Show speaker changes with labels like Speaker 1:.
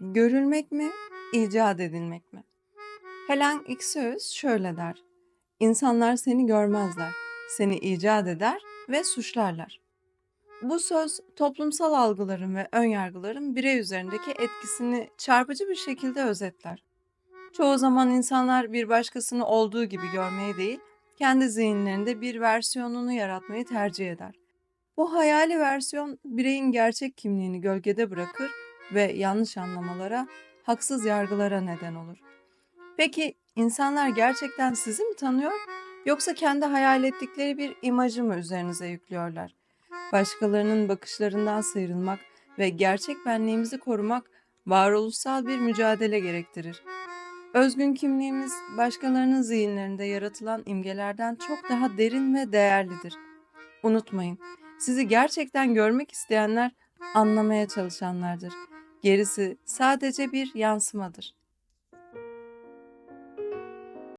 Speaker 1: Görülmek mi, icat edilmek mi? Helen Ixious şöyle der: "İnsanlar seni görmezler, seni icat eder ve suçlarlar." Bu söz toplumsal algıların ve önyargıların birey üzerindeki etkisini çarpıcı bir şekilde özetler. Çoğu zaman insanlar bir başkasını olduğu gibi görmeyi değil, kendi zihinlerinde bir versiyonunu yaratmayı tercih eder. Bu hayali versiyon bireyin gerçek kimliğini gölgede bırakır ve yanlış anlamalara, haksız yargılara neden olur. Peki insanlar gerçekten sizi mi tanıyor yoksa kendi hayal ettikleri bir imajı mı üzerinize yüklüyorlar? Başkalarının bakışlarından sıyrılmak ve gerçek benliğimizi korumak varoluşsal bir mücadele gerektirir. Özgün kimliğimiz başkalarının zihinlerinde yaratılan imgelerden çok daha derin ve değerlidir. Unutmayın, sizi gerçekten görmek isteyenler anlamaya çalışanlardır. Gerisi sadece bir yansımadır.